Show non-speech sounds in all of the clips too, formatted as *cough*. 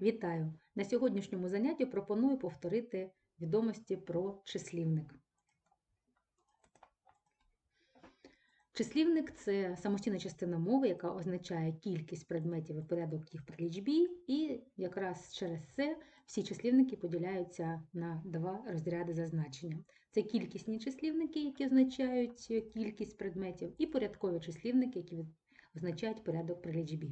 Вітаю! На сьогоднішньому занятті пропоную повторити відомості про числівник. Числівник це самостійна частина мови, яка означає кількість предметів і порядок їх при лічбі, і якраз через це всі числівники поділяються на два розряди за значенням. Це кількісні числівники, які означають кількість предметів, і порядкові числівники, які означають порядок при лічбі.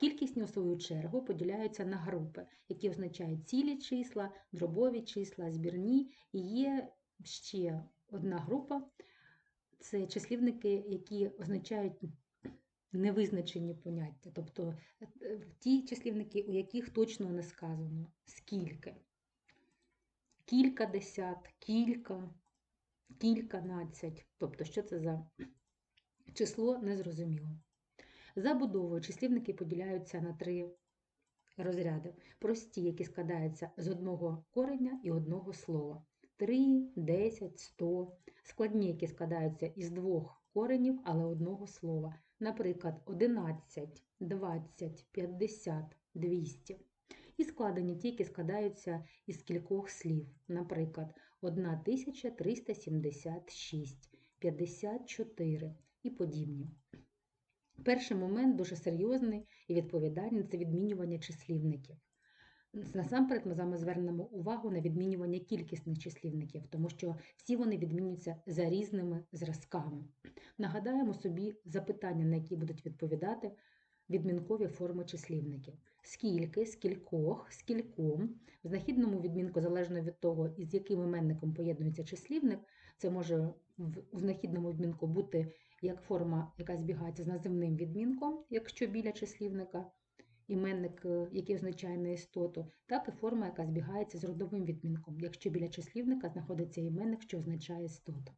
Кількісні, у свою чергу, поділяються на групи, які означають цілі числа, дробові числа, збірні. І є ще одна група це числівники, які означають невизначені поняття, тобто е, ті числівники, у яких точно не сказано скільки. Кілька десят, кілька, кільканадцять. Тобто, що це за число незрозуміло. Забудовою числівники поділяються на три розряди. Прості, які складаються з одного кореня і одного слова. 3, 10, 100. Складні, які складаються із двох коренів, але одного слова. Наприклад, 11, 20, 50, 200. І складені ті, які складаються із кількох слів. Наприклад, 1376, 54 і подібні. Перший момент дуже серйозний і відповідальний це відмінювання числівників. Насамперед ми з вами звернемо увагу на відмінювання кількісних числівників, тому що всі вони відмінюються за різними зразками. Нагадаємо собі запитання, на які будуть відповідати відмінкові форми числівників. Скільки, скількох, скільком. В знахідному відмінку, залежно від того, із яким іменником поєднується числівник, це може в знахідному відмінку бути як форма, яка збігається з називним відмінком, якщо біля числівника іменник, е, який означає неістоту, так і форма, яка збігається з родовим відмінком, якщо біля числівника знаходиться іменник, що означає істоту.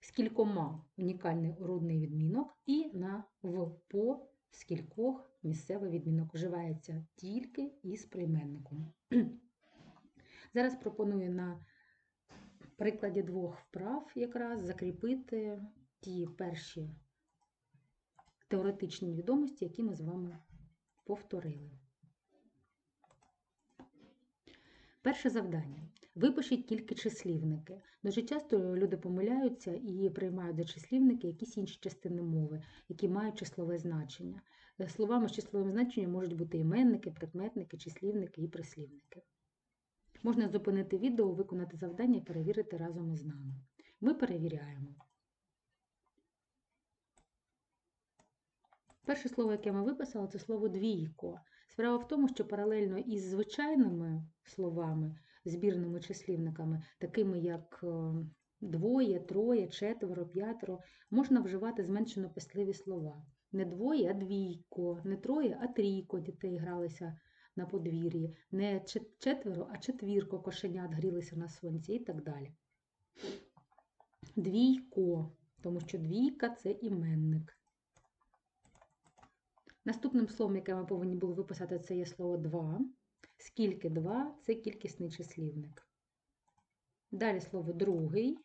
З кількома унікальний родний відмінок, і на в по з кількох місцевий відмінок вживається тільки із прийменником. *clears throat* Зараз пропоную на прикладі двох вправ якраз закріпити ті перші теоретичні відомості, які ми з вами повторили. Перше завдання. Випишіть тільки числівники. Дуже часто люди помиляються і приймають за числівники якісь інші частини мови, які мають числове значення. Словами з числовим значенням можуть бути іменники, прикметники, числівники і прислівники. Можна зупинити відео, виконати завдання і перевірити разом із нами. Ми перевіряємо. Перше слово, яке ми виписали, це слово двійко. Справа в тому, що паралельно із звичайними словами, збірними числівниками, такими як е, двоє, троє, четверо, п'ятеро, можна вживати зменшено писливі слова. Не двоє, а двійко, не троє, а трійко дітей гралися на подвір'ї, не четверо, а четвірко кошенят грілися на сонці і так далі. Двійко, тому що двійка це іменник. Наступним словом, яке ми повинні були виписати, це є слово два. Скільки два це кількісний числівник. Далі слово другий.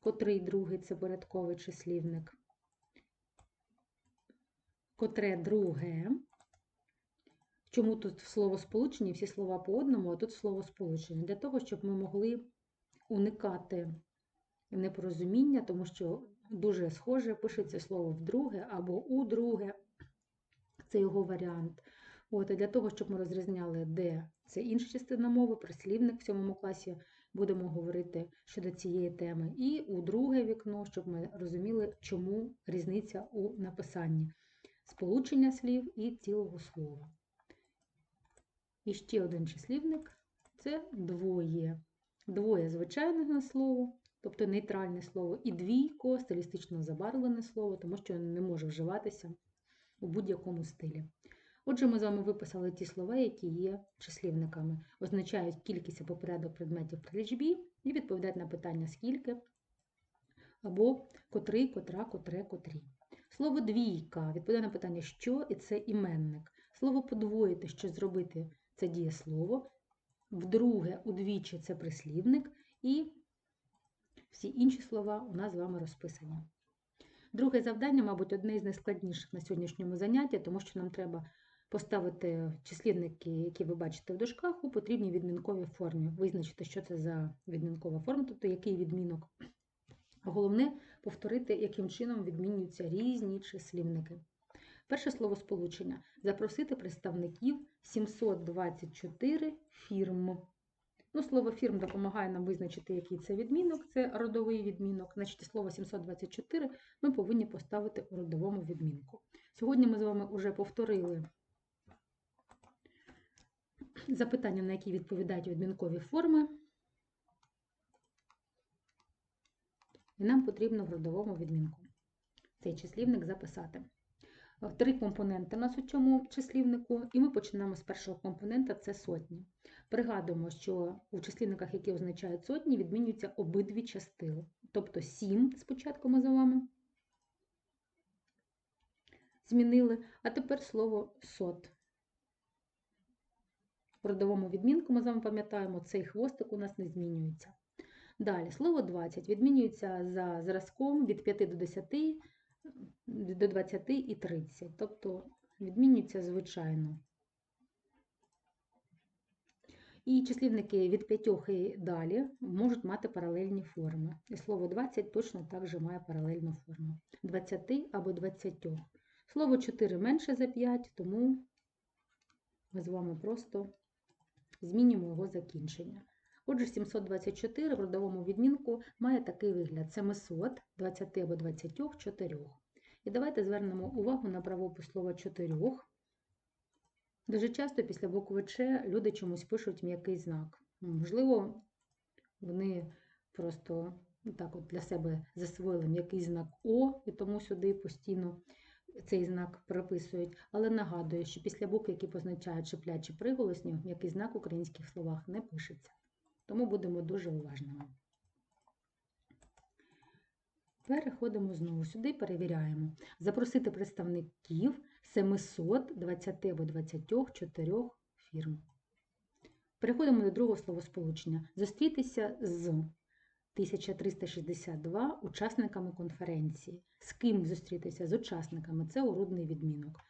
Котрий другий це порядковий числівник. Котре друге. Чому тут слово сполучення, всі слова по одному, а тут слово сполучення? Для того, щоб ми могли уникати непорозуміння, тому що дуже схоже пишеться слово вдруге або удруге. Це його варіант. От, і для того, щоб ми розрізняли, де це інша частина мови, прислівник в сьомому класі будемо говорити щодо цієї теми. І у друге вікно, щоб ми розуміли, чому різниця у написанні сполучення слів і цілого слова. І ще один числівник це двоє. Двоє звичайне слово, тобто нейтральне слово, і двійко стилістично забарвлене слово, тому що не може вживатися у будь-якому стилі. Отже, ми з вами виписали ті слова, які є числівниками, означають кількість або порядок предметів при лічбі і відповідають на питання скільки, або котрий, котра, котре, котрі. Слово двійка відповідає на питання що, і це іменник. Слово подвоїти, що зробити це дієслово. Вдруге, удвічі це прислівник, і всі інші слова у нас з вами розписані. Друге завдання, мабуть, одне із найскладніших на сьогоднішньому занятті, тому що нам треба поставити числівники, які ви бачите в дужках, у потрібній відмінковій формі. Визначити, що це за відмінкова форма, тобто який відмінок. Головне повторити, яким чином відмінюються різні числівники. Перше словосполучення запросити представників 724 фірм. Ну, Слово фірм допомагає нам визначити, який це відмінок, це родовий відмінок. Значить, слово 724 ми повинні поставити у родовому відмінку. Сьогодні ми з вами вже повторили запитання, на які відповідають відмінкові форми. І нам потрібно в родовому відмінку цей числівник записати. Три компоненти у нас у цьому числівнику, і ми починаємо з першого компонента це сотні. Пригадуємо, що у числівниках, які означають сотні, відмінюються обидві частини. Тобто 7 спочатку ми з вами змінили, а тепер слово сот. В родовому відмінку ми з вами пам'ятаємо, цей хвостик у нас не змінюється. Далі, слово 20 відмінюється за зразком від 5 до 10 до 20 і 30, тобто відмінюється звичайно. І числівники від 5 і далі можуть мати паралельні форми. І слово 20 точно так же має паралельну форму. 20 або 20. Слово 4 менше за 5, тому ми з вами просто змінюємо його закінчення. Отже, 724 в родовому відмінку має такий вигляд: 700, 20 або 24. І давайте звернемо увагу на правопис слова 4. Дуже часто після букви Ч люди чомусь пишуть м'який знак. Можливо, вони просто ну, так от для себе засвоїли м'який знак О, і тому сюди постійно цей знак прописують. Але нагадую, що після букв, які позначають шиплячі приголосні, м'який знак в українських словах не пишеться. Тому будемо дуже уважними. Переходимо знову сюди, перевіряємо. Запросити представників 720 або 24 фірм. Переходимо до другого словосполучення. Зустрітися з 1362 учасниками конференції. З ким зустрітися? З учасниками. Це урудний відмінок.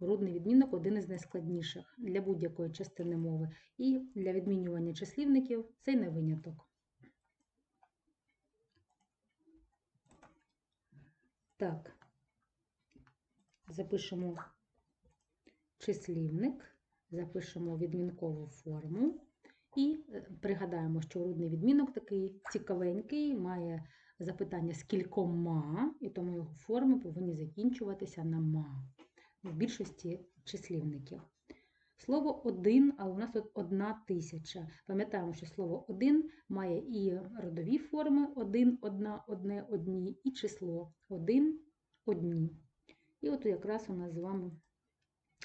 Урудний відмінок один із найскладніших для будь-якої частини мови. І для відмінювання числівників це не виняток. Так, запишемо числівник, запишемо відмінкову форму і е, пригадаємо, що рудний відмінок такий цікавенький, має запитання з кількома, і тому його форми повинні закінчуватися на ма в більшості числівників. Слово один, а у нас тут одна тисяча. Пам'ятаємо, що слово один має і родові форми один, одна, одне, одні, і число один, одні. І от якраз у нас з вами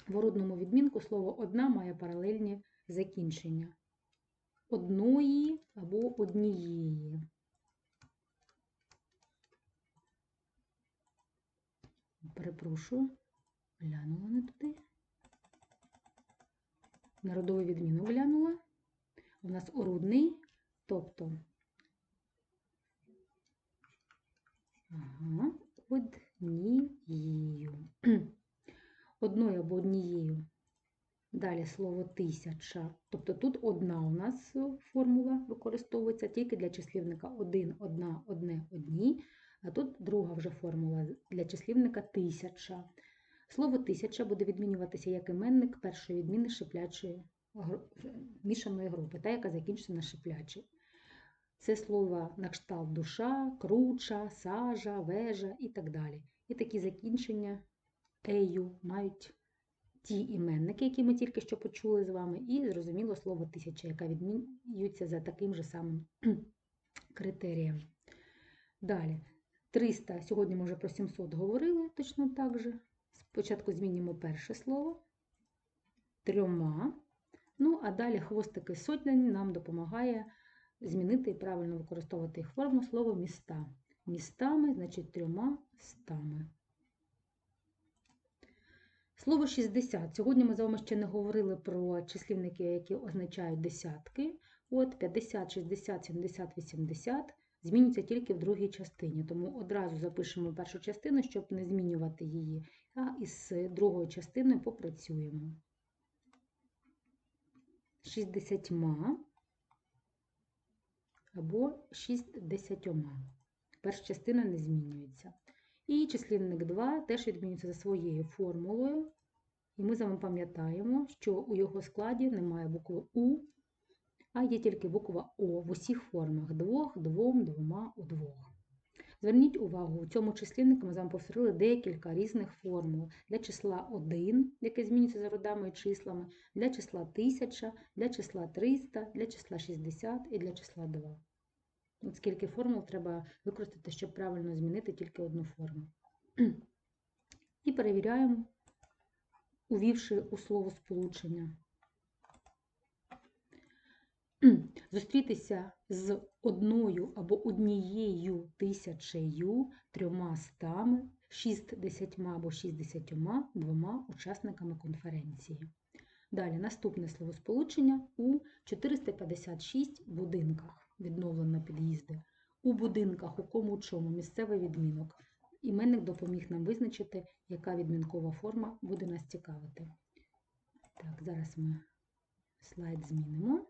в родному відмінку слово одна має паралельні закінчення. Одної або однієї. Перепрошую, глянула не туди. Народову відміну глянула. У нас орудний, тобто ага, однією. *clears throat* Одною або однією. Далі слово тисяча. Тобто тут одна у нас формула використовується тільки для числівника один, одна, одне, одні. А тут друга вже формула для числівника тисяча. Слово тисяча буде відмінюватися як іменник першої відміни шиплячої мішаної групи, та, яка закінчиться на шиплячий. Це слово на кшталт душа, круча, сажа, вежа і так далі. І такі закінчення ею мають ті іменники, які ми тільки що почули з вами, і, зрозуміло, слово тисяча, яка відмінюється за таким же самим *clears throat* критерієм. Далі, 300, сьогодні ми вже про 700 говорили точно так же. Спочатку змінимо перше слово трьома. Ну, а далі хвостики сотні нам допомагає змінити і правильно використовувати їх форму слово міста. Містами, значить, трьома стами. Слово 60. Сьогодні ми з вами ще не говорили про числівники, які означають десятки. От 50, 60, 70, 80 змінюється тільки в другій частині. Тому одразу запишемо першу частину, щоб не змінювати її. Та із другою частиною попрацюємо. 60 або 60. Перша частина не змінюється. І числівник 2 теж відмінюється за своєю формулою. І ми з вами пам'ятаємо, що у його складі немає букви У, а є тільки буква О в усіх формах двох, двом, двома, у двох. Зверніть увагу, у цьому числівнику ми з вами повторили декілька різних формул для числа 1, яке змінюється за родами і числами, для числа 1000, для числа 300, для числа 60 і для числа 2. От скільки формул треба використати, щоб правильно змінити тільки одну форму. І перевіряємо, увівши у слово сполучення. Зустрітися з одною або однією тисячею, трьома стами, шістдесятьма або шістдесятьома двома учасниками конференції. Далі наступне словосполучення у 456 будинках відновлено під'їзди. У будинках, у кому чому місцевий відмінок. Іменник допоміг нам визначити, яка відмінкова форма буде нас цікавити. Так, зараз ми слайд змінимо.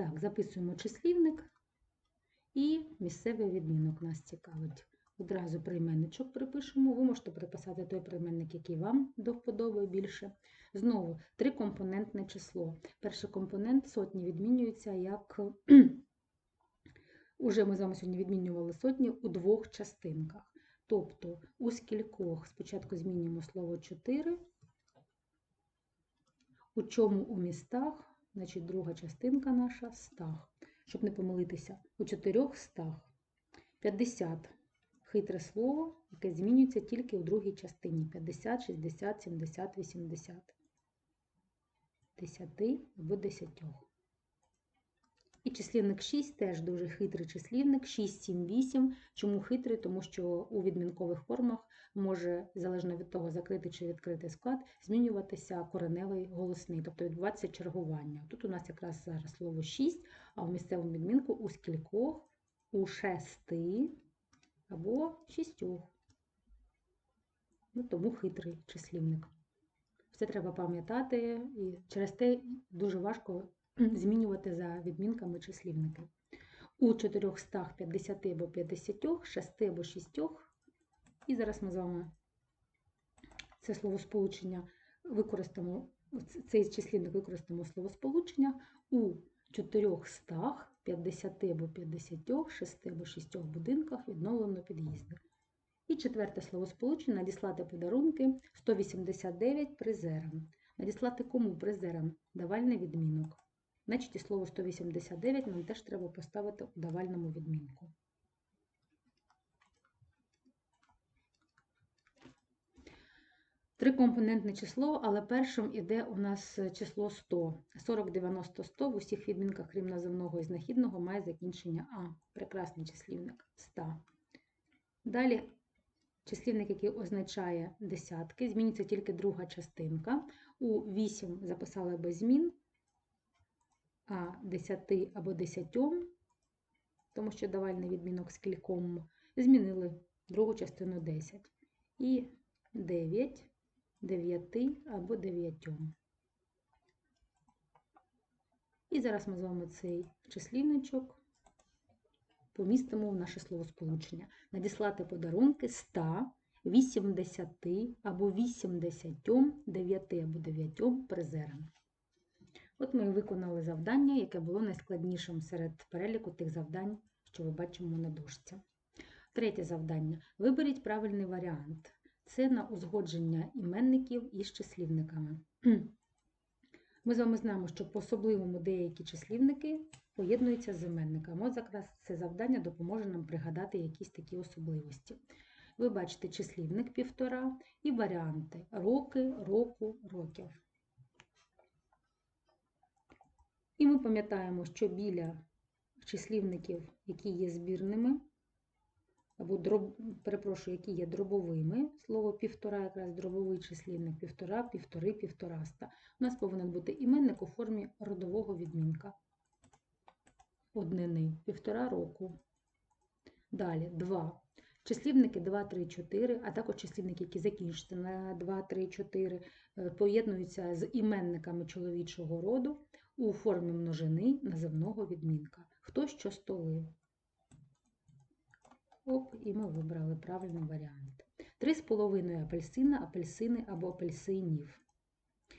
Так, записуємо числівник і місцевий відмінок нас цікавить. Одразу прийменничок припишемо. Ви можете приписати той прийменник, який вам до вподоби більше. Знову трикомпонентне число. Перший компонент сотні відмінюється як *clears throat* уже ми з вами сьогодні відмінювали сотні у двох частинках. Тобто у скількох спочатку змінюємо слово 4, у чому у містах. Значить, друга частинка наша стах. Щоб не помилитися, у чотирьох стах. 50 хитре слово, яке змінюється тільки у другій частині. 50, 60, 70, 80. 10 або 10. І числівник 6 теж дуже хитрий числівник. 6, 7, 8. Чому хитрий? Тому що у відмінкових формах може, залежно від того, закритий чи відкритий склад, змінюватися кореневий голосний, тобто відбуватися чергування. Тут у нас якраз зараз слово 6, а в місцевому відмінку у скількох, у шести або шістьох. Ну, Тому хитрий числівник. Це треба пам'ятати, і через те дуже важко *clears throat* змінювати за відмінками числівники. У 450 або 50, 6 або 6. І зараз ми з вами це словосполучення використаємо, цей числівник використаємо словосполучення у 400, 50 або 50, 6 або 6 будинках відновлено під'їзди. І четверте словосполучення надіслати подарунки 189 призерам. Надіслати кому призерам? Давальний відмінок. Значить, і слово 189 нам теж треба поставити у давальному відмінку. Трикомпонентне число, але першим іде у нас число 100. 40, 90, 100 в усіх відмінках, крім наземного і знахідного, має закінчення А. Прекрасний числівник 100. Далі числівник, який означає десятки, зміниться тільки друга частинка. У 8 записали без змін, 10 або 10, тому що давальний відмінок з кільком, змінили другу частину 10. І 9, 9 або 9. І зараз ми з вами цей числівничок помістимо в наше словосполучення. Надіслати подарунки 100, 80 або 80, 9 або 9 призерам. От ми виконали завдання, яке було найскладнішим серед переліку тих завдань, що ви бачимо на дошці. Третє завдання. Виберіть правильний варіант. Це на узгодження іменників із числівниками. *clears throat* Ми з вами знаємо, що по-особливому деякі числівники поєднуються з іменниками. От якраз це завдання допоможе нам пригадати якісь такі особливості. Ви бачите числівник півтора і варіанти роки, року, років. І ми пам'ятаємо, що біля числівників, які є збірними, або дроб, перепрошую, які є дробовими, слово півтора, якраз дробовий числівник півтора, півтори, півтораста. У нас повинен бути іменник у формі родового відмінка. Однини, півтора року. Далі два. Числівники 2, 3, 4, а також числівники, які закінчуються на 2, 3, 4, е, поєднуються з іменниками чоловічого роду у формі множини називного відмінка. Хто що столив? Оп, і ми вибрали правильний варіант. Три з половиною апельсина, апельсини або апельсинів.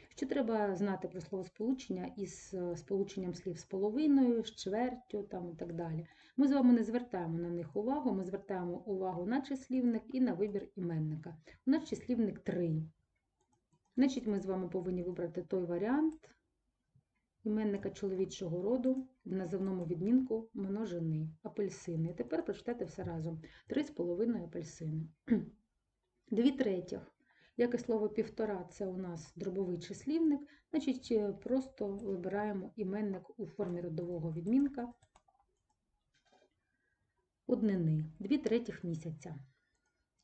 Що треба знати про словосполучення із е, сполученням слів з половиною, з чвертю там, і так далі. Ми з вами не звертаємо на них увагу, ми звертаємо увагу на числівник і на вибір іменника. У нас числівник 3. Значить, ми з вами повинні вибрати той варіант іменника чоловічого роду в називному відмінку множини апельсини. Тепер прочитайте все разом. 3,5 апельсини. *clears throat* Дві третіх. Як і слово півтора, це у нас дробовий числівник, значить е, просто вибираємо іменник у формі родового відмінка однини, дві третіх місяця.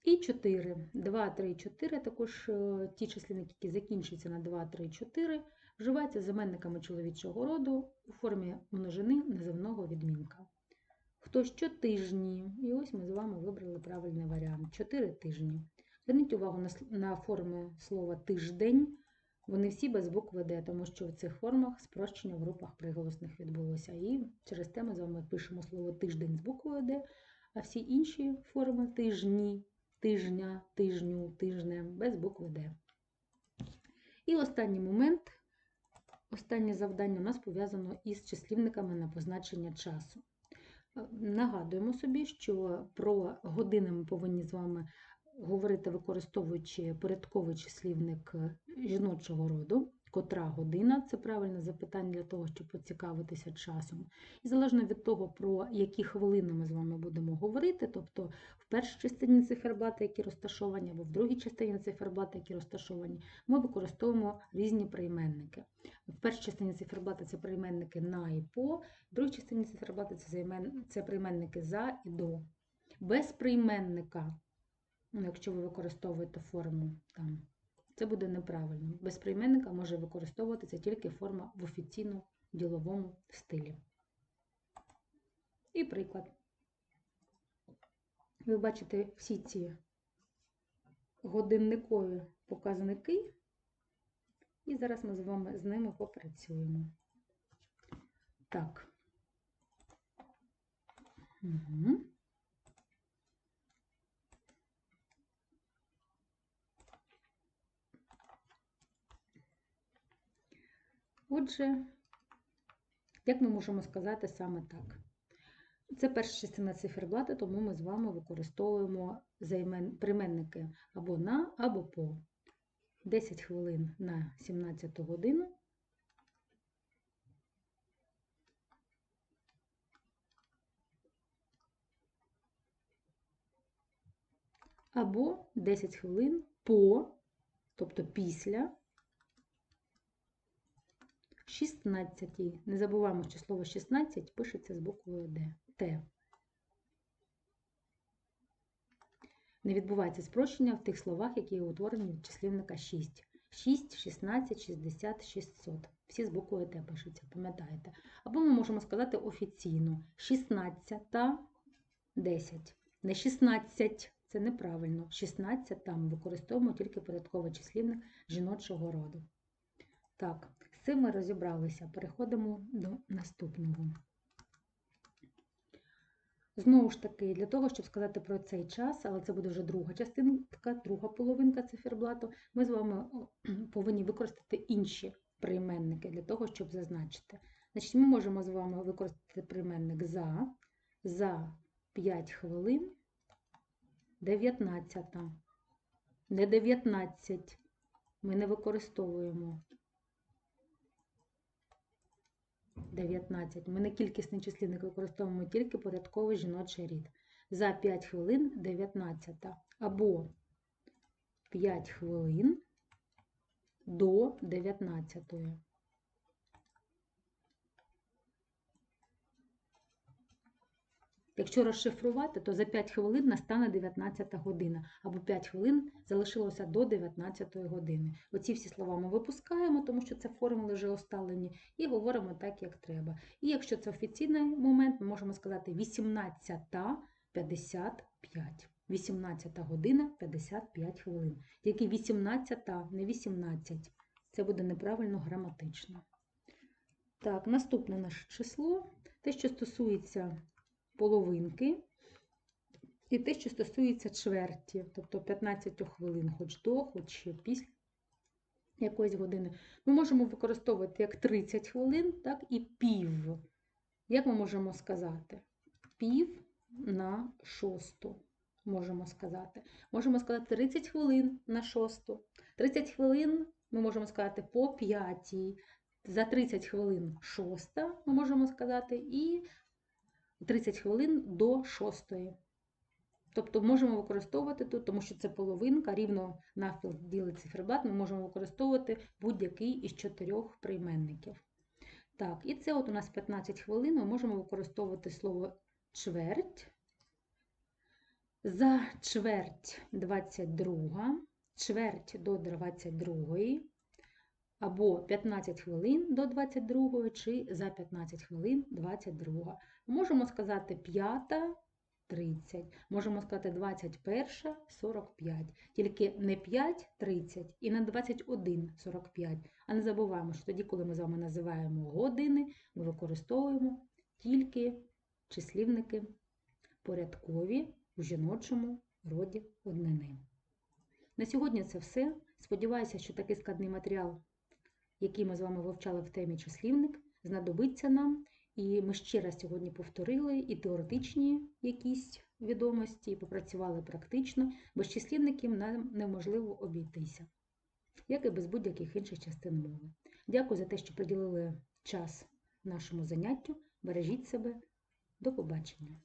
І 4. 2, 3, 4, також е, ті числівники, які закінчуються на 2, 3, 4, вживаються з іменниками чоловічого роду у формі множини називного відмінка. Хто щотижні, і ось ми з вами вибрали правильний варіант 4 тижні. Зверніть увагу на форми слова тиждень. Вони всі без букви Д, тому що в цих формах спрощення в групах приголосних відбулося. І через те ми з вами пишемо слово тиждень з буквою Д, а всі інші форми тижні, тижня, тижню, тижнем без букви Д. І останній момент, останнє завдання у нас пов'язано із числівниками на позначення часу. Е, Нагадуємо собі, що про години ми повинні з вами говорити, використовуючи порядковий числівник е, жіночого роду, котра година це правильне запитання для того, щоб поцікавитися часом. І залежно від того, про які хвилини ми з вами будемо говорити, тобто в першій частині циферблата, які розташовані, або в другій частині циферблата, які розташовані, ми використовуємо різні прийменники. В першій частині циферблата це прийменники на і по, в другій частині циферблата це, прийменники за і до. Без прийменника Ну, якщо ви використовуєте форму там, це буде неправильно. Без прийменника може використовуватися тільки форма в офіційно діловому стилі. І приклад. Ви бачите всі ці годинникові показники, і зараз ми з вами з ними попрацюємо. Так. Угу. Отже, як ми можемо сказати саме так? Це перша частина циферблата, тому ми з вами використовуємо займен... прийменники або на, або по. 10 хвилин на 17 годину. Або 10 хвилин по, тобто після 16. Не забуваємо, що слово 16 пишеться з буквою Д. Т. Не відбувається спрощення в тих словах, які утворені від числівника 6. 6, 16, 60, 600. Всі з буквою Т пишуться, пам'ятаєте. Або ми можемо сказати офіційно 16 та 10. Не 16, це неправильно. 16 там використовуємо тільки порядковий числівник жіночого роду. Так, цим ми розібралися. Переходимо до наступного. Знову ж таки, для того, щоб сказати про цей час, але це буде вже друга частинка, друга половинка циферблату, ми з вами *clears throat* повинні використати інші прийменники для того, щоб зазначити. Значить, ми можемо з вами використати прийменник за, за 5 хвилин 19. Не 19. Ми не використовуємо 19. Ми не кількісний числівник використовуємо тільки порядковий жіночий рід. За 5 хвилин 19. Або 5 хвилин до 19. Якщо розшифрувати, то за 5 хвилин настане 19 година, або 5 хвилин залишилося до 19 години. Оці всі слова ми випускаємо, тому що це формули вже осталені, і говоримо так, як треба. І якщо це офіційний момент, ми можемо сказати 18.55. 18 година 55 хвилин. Тільки 18, не 18. Це буде неправильно граматично. Так, наступне наше число. Те, що стосується половинки, і те, що стосується чверті, тобто 15 хвилин, хоч до, хоч після якоїсь години. Ми можемо використовувати як 30 хвилин, так і пів. Як ми можемо сказати? Пів на шосту. Можемо сказати. Можемо сказати 30 хвилин на шосту. 30 хвилин ми можемо сказати по п'ятій. За 30 хвилин шоста, ми можемо сказати, і 30 хвилин до шостої. Тобто можемо використовувати тут, тому що це половинка, рівно навпіл ділить циферблат, ми можемо використовувати будь-який із чотирьох прийменників. Так, і це от у нас 15 хвилин, ми можемо використовувати слово чверть. За чверть 22, чверть до 22, або 15 хвилин до 22, чи за 15 хвилин 22. Можемо сказати 5 30. Можемо сказати 21, 45. Тільки не 5, 30 і не 21, 45. А не забуваємо, що тоді, коли ми з вами називаємо години, ми використовуємо тільки числівники порядкові у жіночому роді однини. На сьогодні це все. Сподіваюся, що такий складний матеріал, який ми з вами вивчали в темі числівник, знадобиться нам. І ми ще раз сьогодні повторили і теоретичні якісь відомості, і попрацювали практично, без числівників нам неможливо обійтися, як і без будь-яких інших частин мови. Дякую за те, що приділили час нашому заняттю. Бережіть себе. До побачення!